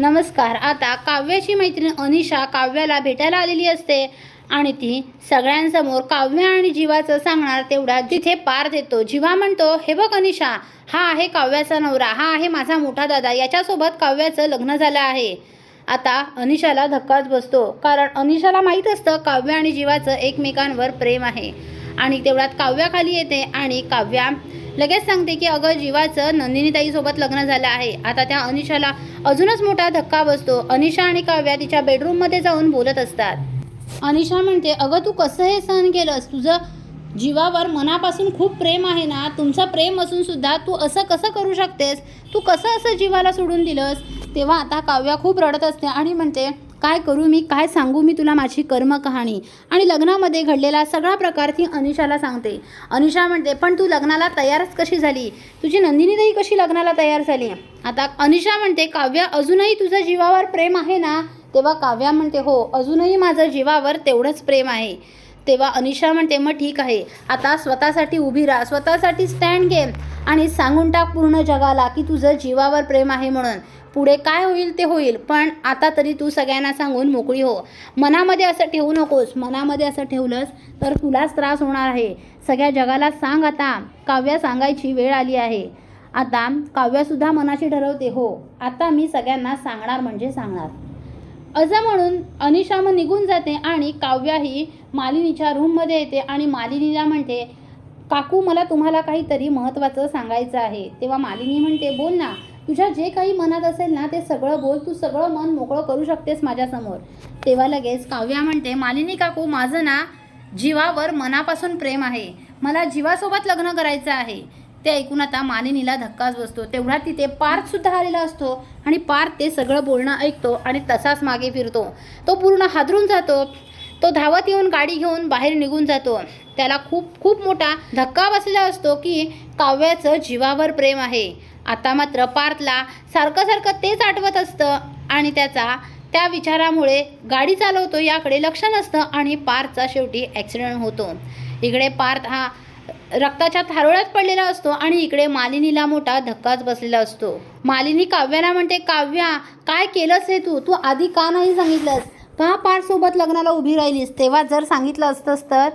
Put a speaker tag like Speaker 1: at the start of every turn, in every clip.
Speaker 1: नमस्कार. आता काव्याची मैत्रीण अनिशा काव्याला भेटायला आलेली असते आणि ती सगळ्यांसमोर काव्य आणि जीवाचं सांगणार तेवढा तिथे पार देतो जीवा म्हणतो हे बघ अनिशा हा आहे काव्याचा नवरा हा आहे माझा मोठा दादा याच्यासोबत काव्याचं लग्न झालं आहे. आता अनिशाला धक्काच बसतो कारण अनिशाला माहीत असतं काव्य आणि जीवाचं एकमेकांवर प्रेम आहे. आणि तेवढ्यात काव्याखाली येते आणि काव्या लगेच सांगते की अगं जीवाचं नंदिनीताईसोबत लग्न झालं आहे. आता त्या अनिशाला अजूनच मोठा धक्का बसतो. अनिशा आणि काव्या तिच्या बेडरूममध्ये जाऊन बोलत असतात. अनिशा म्हणते अगं तू कसं हे सहन केलंस? तुझं जीवावर मनापासून खूप प्रेम आहे ना? तुमचं प्रेम असून सुद्धा तू असं कसं करू शकतेस? तू कसं असं जीवाला सोडून दिलंस? तेव्हा आता काव्या खूप रडत असते आणि म्हणते काय करू मी काय सांगू मी तुला माझी कर्म कहाणी? आणि लग्नामध्ये घडलेला सगळा प्रकार ती अनिशाला सांगते. अनिशा म्हणते पण तू लग्नाला तयारच कशी झाली? तुझी नंदिनीताई कशी लग्नाला तयार झाली? आता अनिशा म्हणते काव्य अजूनही तुझं जीवावर प्रेम आहे ना? तेव्हा काव्या म्हणते हो अजूनही माझं जीवावर तेवढंच प्रेम आहे. तेव्हा अनिशा म्हणते मग ठीक आहे आता स्वतःसाठी उभी राहा स्वतःसाठी स्टँड घे. आणि सांगून टाक पूर्ण जगाला की तुझं जीवावर प्रेम आहे म्हणून. पुढे काय होईल ते होईल पण आता तरी तू सगळ्यांना सांगून मोकळी हो. मनामध्ये असं ठेवू नकोस. मनामध्ये असं ठेवलंस तर तुलाच त्रास होणार आहे. सगळ्या जगाला सांग आता. काव्या सांगायची वेळ आली आहे. आता काव्यसुद्धा मनाशी ठरवते हो. आता मी सगळ्यांना सांगणार म्हणजे सांगणार. असं म्हणून अनिशा मग निघून जाते आणि काव्या ही मालिनीच्या रूममध्ये येते आणि मालिनीला म्हणते काकू मला तुम्हाला काहीतरी महत्त्वाचं सांगायचं आहे. तेव्हा मालिनी म्हणते बोल ना तुझ्या जे काही मनात असेल ना ते सगळं बोल. तू सगळं मन मोकळं करू शकतेस माझ्यासमोर. तेव्हा लगेच काव्या म्हणते मालिनी काकू माझं ना जीवावर मनापासून प्रेम आहे. मला जीवासोबत लग्न करायचं आहे. ते ऐकून आता मालिनीला धक्काच बसतो. तेवढा तिथे पार्थसुद्धा आलेला असतो आणि पार्थ ते सगळं बोलणं ऐकतो आणि तसाच मागे फिरतो. तो पूर्ण हादरून जातो. तो धावत येऊन गाडी घेऊन बाहेर निघून जातो. त्याला खूप खूप मोठा धक्का बसलेला असतो की काव्याचं जीवावर प्रेम आहे. आता मात्र पार्थला सारखं सारखं तेच आठवत असतं आणि त्याचा त्या विचारामुळे गाडी चालवतो याकडे लक्ष नसतं आणि पार्थचा शेवटी ॲक्सिडेंट होतो. इकडे पार्थ हा रक्ताच्या थारोळ्यात पडलेला असतो आणि इकडे मालिनीला मोठा धक्काच बसलेला असतो. मालिनी काव्याला म्हणते काव्या काय केलंस हे तू? तू आधी का नाही सांगितलंस? का पार्थसोबत लग्नाला उभी राहिलीस? तेव्हा जर सांगितलं असतंस तर?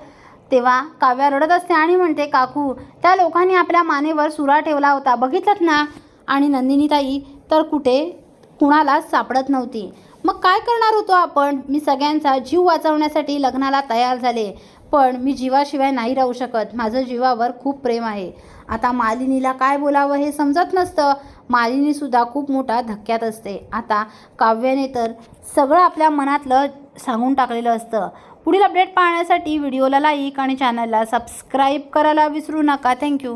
Speaker 1: तेव्हा काव्या रडत असते आणि म्हणते काकू त्या लोकांनी आपल्या मानेवर सुरा ठेवला होता. बघितलंत ना? आणि नंदिनीताई तर कुठे? कुणालाच सापडत नव्हती. मग काय करणार होतो आपण? मी सगळ्यांचा जीव वाचवण्यासाठी लग्नाला तयार झाले. पण मी जीवाशिवाय नाही राहू शकत. माझं जीवावर खूप प्रेम आहे. आता मालिनीला काय बोलावं हे समजत नसतं. मालिनीसुद्धा खूप मोठा धक्क्यात असते. आता काव्याने तर सगळं आपल्या मनातलं सांगून टाकलेलं असतं. पुढील अपडेट पाहण्यासाठी व्हिडिओला लाईक आणि चॅनलला सबस्क्राईब करायला विसरू नका. थँक्यू